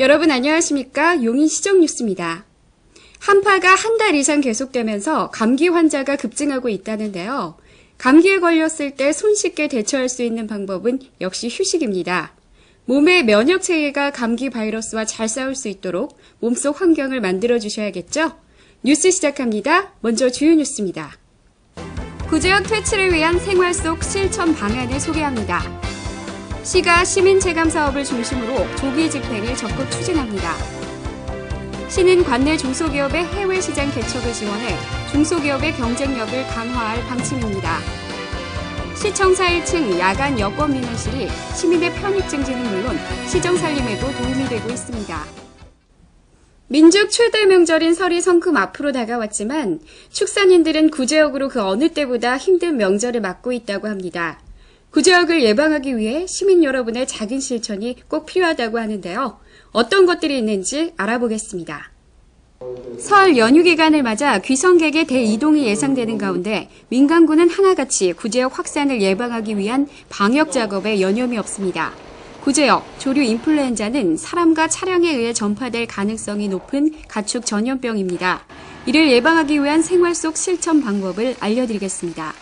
여러분 안녕하십니까? 용인 시정 뉴스입니다. 한파가 한 달 이상 계속되면서 감기 환자가 급증하고 있다는데요. 감기에 걸렸을 때 손쉽게 대처할 수 있는 방법은 역시 휴식입니다. 몸의 면역 체계가 감기 바이러스와 잘 싸울 수 있도록 몸속 환경을 만들어 주셔야겠죠? 뉴스 시작합니다. 먼저 주요 뉴스입니다. 구제역 퇴치를 위한 생활 속 실천 방안을 소개합니다. 시가 시민 체감 사업을 중심으로 조기 집행을 적극 추진합니다. 시는 관내 중소기업의 해외 시장 개척을 지원해 중소기업의 경쟁력을 강화할 방침입니다. 시청사 1층 야간 여권 민원실이 시민의 편익 증진은 물론 시정 살림에도 도움이 되고 있습니다. 민족 최대 명절인 설이 성큼 앞으로 다가왔지만 축산인들은 구제역으로 그 어느 때보다 힘든 명절을 맞고 있다고 합니다. 구제역을 예방하기 위해 시민 여러분의 작은 실천이 꼭 필요하다고 하는데요. 어떤 것들이 있는지 알아보겠습니다. 설 연휴 기간을 맞아 귀성객의 대이동이 예상되는 가운데 민간군은 하나같이 구제역 확산을 예방하기 위한 방역 작업에 여념이 없습니다. 구제역, 조류 인플루엔자는 사람과 차량에 의해 전파될 가능성이 높은 가축 전염병입니다. 이를 예방하기 위한 생활 속 실천 방법을 알려드리겠습니다.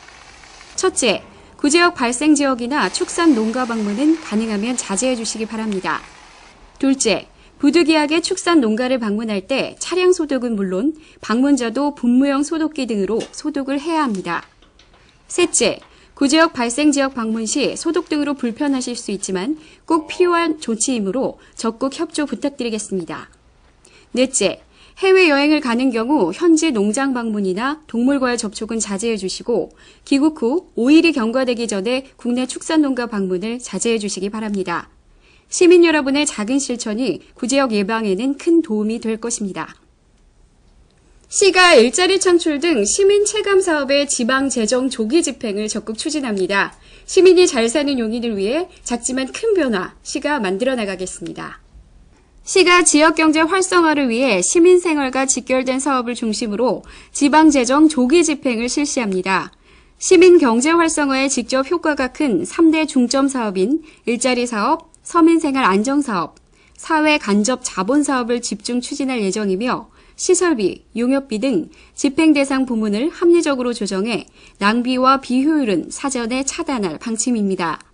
첫째, 구제역 발생 지역이나 축산 농가 방문은 가능하면 자제해 주시기 바랍니다. 둘째, 부득이하게 축산 농가를 방문할 때 차량 소독은 물론 방문자도 분무형 소독기 등으로 소독을 해야 합니다. 셋째, 구제역 발생 지역 방문 시 소독 등으로 불편하실 수 있지만 꼭 필요한 조치이므로 적극 협조 부탁드리겠습니다. 넷째, 해외여행을 가는 경우 현지 농장 방문이나 동물과의 접촉은 자제해 주시고 귀국 후 5일이 경과되기 전에 국내 축산농가 방문을 자제해 주시기 바랍니다. 시민 여러분의 작은 실천이 구제역 예방에는 큰 도움이 될 것입니다. 시가 일자리 창출 등 시민 체감 사업의 지방 재정 조기 집행을 적극 추진합니다. 시민이 잘 사는 용인을 위해 작지만 큰 변화 시가 만들어 나가겠습니다. 시가 지역 경제 활성화를 위해 시민 생활과 직결된 사업을 중심으로 지방 재정 조기 집행을 실시합니다. 시민 경제 활성화에 직접 효과가 큰 3대 중점 사업인 일자리 사업, 서민 생활 안정 사업, 사회 간접 자본 사업을 집중 추진할 예정이며 시설비, 용역비 등 집행 대상 부문을 합리적으로 조정해 낭비와 비효율은 사전에 차단할 방침입니다.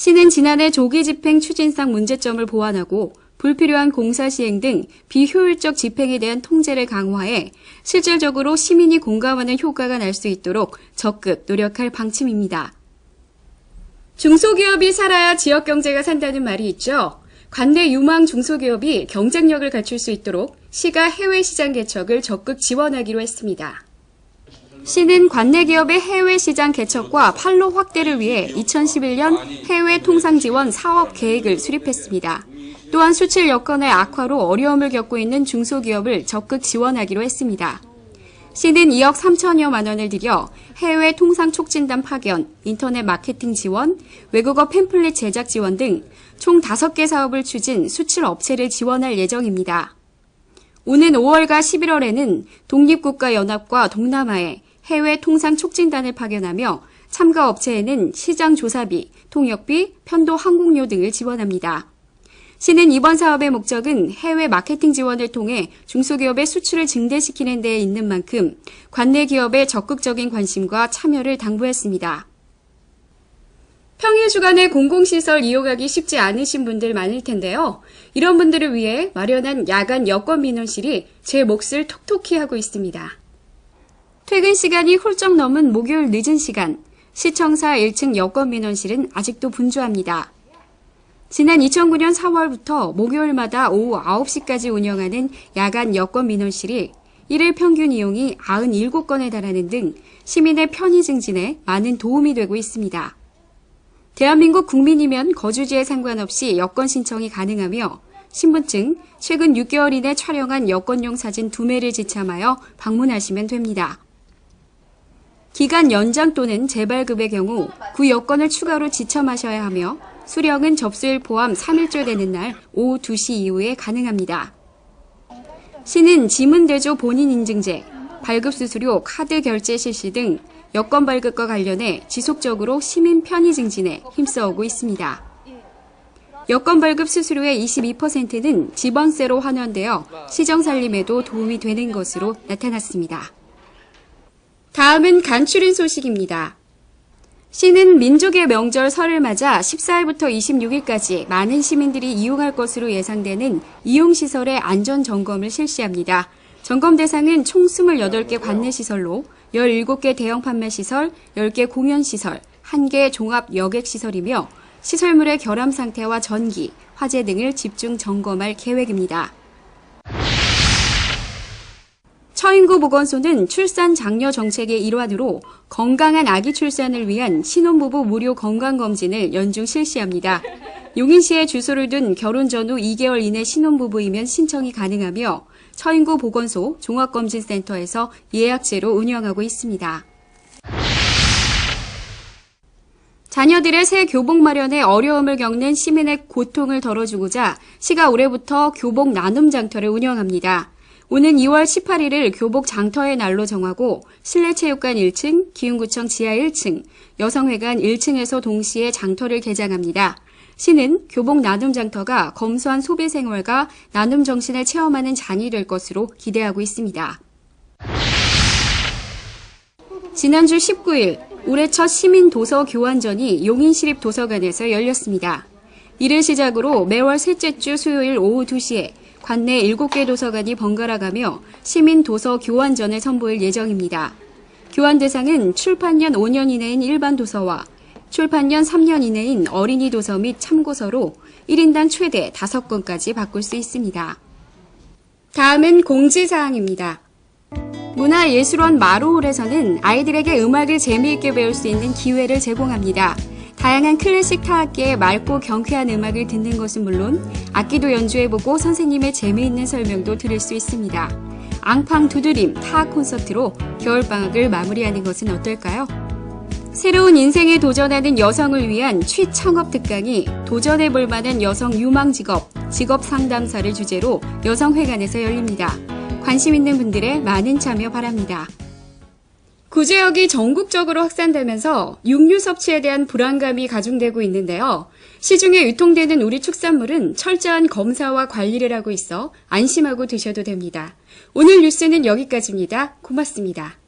시는 지난해 조기 집행 추진상 문제점을 보완하고 불필요한 공사 시행 등 비효율적 집행에 대한 통제를 강화해 실질적으로 시민이 공감하는 효과가 날 수 있도록 적극 노력할 방침입니다. 중소기업이 살아야 지역 경제가 산다는 말이 있죠. 관내 유망 중소기업이 경쟁력을 갖출 수 있도록 시가 해외 시장 개척을 적극 지원하기로 했습니다. 시는 관내 기업의 해외 시장 개척과 판로 확대를 위해 2011년 해외 통상 지원 사업 계획을 수립했습니다. 또한 수출 여건의 악화로 어려움을 겪고 있는 중소기업을 적극 지원하기로 했습니다. 시는 2억 3천여만 원을 들여 해외 통상 촉진단 파견, 인터넷 마케팅 지원, 외국어 팸플릿 제작 지원 등 총 5개 사업을 추진 수출 업체를 지원할 예정입니다. 오는 5월과 11월에는 독립국가연합과 동남아에 해외 통상 촉진단을 파견하며 참가 업체에는 시장 조사비, 통역비, 편도 항공료 등을 지원합니다. 시는 이번 사업의 목적은 해외 마케팅 지원을 통해 중소기업의 수출을 증대시키는 데 있는 만큼 관내 기업의 적극적인 관심과 참여를 당부했습니다. 평일 주간에 공공시설 이용하기 쉽지 않으신 분들 많을 텐데요. 이런 분들을 위해 마련한 야간 여권 민원실이 제 몫을 톡톡히 하고 있습니다. 퇴근 시간이 훌쩍 넘은 목요일 늦은 시간, 시청사 1층 여권 민원실은 아직도 분주합니다. 지난 2009년 4월부터 목요일마다 오후 9시까지 운영하는 야간 여권 민원실이 1일 평균 이용이 97건에 달하는 등 시민의 편의 증진에 많은 도움이 되고 있습니다. 대한민국 국민이면 거주지에 상관없이 여권 신청이 가능하며 신분증, 최근 6개월 이내 촬영한 여권용 사진 2매를 지참하여 방문하시면 됩니다. 기간 연장 또는 재발급의 경우 구 여권을 추가로 지참하셔야 하며 수령은 접수일 포함 3일째 되는 날 오후 2시 이후에 가능합니다. 시는 지문대조 본인인증제, 발급수수료, 카드 결제 실시 등 여권 발급과 관련해 지속적으로 시민 편의 증진에 힘써오고 있습니다. 여권 발급 수수료의 22%는 지번세로 환원되어 시정 살림에도 도움이 되는 것으로 나타났습니다. 다음은 간추린 소식입니다. 시는 민족의 명절 설을 맞아 14일부터 26일까지 많은 시민들이 이용할 것으로 예상되는 이용시설의 안전 점검을 실시합니다. 점검 대상은 총 28개 관내시설로 17개 대형 판매시설, 10개 공연시설, 1개 종합 여객시설이며 시설물의 결함 상태와 전기, 화재 등을 집중 점검할 계획입니다. 처인구 보건소는 출산 장려 정책의 일환으로 건강한 아기 출산을 위한 신혼부부 무료 건강검진을 연중 실시합니다. 용인시에 주소를 둔 결혼 전후 2개월 이내 신혼부부이면 신청이 가능하며 처인구 보건소 종합검진센터에서 예약제로 운영하고 있습니다. 자녀들의 새 교복 마련에 어려움을 겪는 시민의 고통을 덜어주고자 시가 올해부터 교복 나눔 장터를 운영합니다. 오는 2월 18일을 교복 장터의 날로 정하고 실내체육관 1층, 기흥구청 지하 1층, 여성회관 1층에서 동시에 장터를 개장합니다. 시는 교복 나눔 장터가 검소한 소비 생활과 나눔 정신을 체험하는 장이 될 것으로 기대하고 있습니다. 지난주 19일 올해 첫 시민 도서 교환전이 용인시립 도서관에서 열렸습니다. 이를 시작으로 매월 셋째 주 수요일 오후 2시에 관내 7개 도서관이 번갈아 가며 시민 도서 교환전을 선보일 예정입니다. 교환 대상은 출판년 5년 이내인 일반 도서와 출판년 3년 이내인 어린이 도서 및 참고서로 1인당 최대 5권까지 바꿀 수 있습니다. 다음은 공지사항입니다. 문화예술원 마루홀에서는 아이들에게 음악을 재미있게 배울 수 있는 기회를 제공합니다. 다양한 클래식 타악기의 맑고 경쾌한 음악을 듣는 것은 물론 악기도 연주해보고 선생님의 재미있는 설명도 들을 수 있습니다. 앙팡 두드림 타악 콘서트로 겨울방학을 마무리하는 것은 어떨까요? 새로운 인생에 도전하는 여성을 위한 취창업 특강이 도전해볼 만한 여성 유망 직업, 직업 상담사를 주제로 여성회관에서 열립니다. 관심 있는 분들의 많은 참여 바랍니다. 구제역이 전국적으로 확산되면서 육류 섭취에 대한 불안감이 가중되고 있는데요. 시중에 유통되는 우리 축산물은 철저한 검사와 관리를 하고 있어 안심하고 드셔도 됩니다. 오늘 뉴스는 여기까지입니다. 고맙습니다.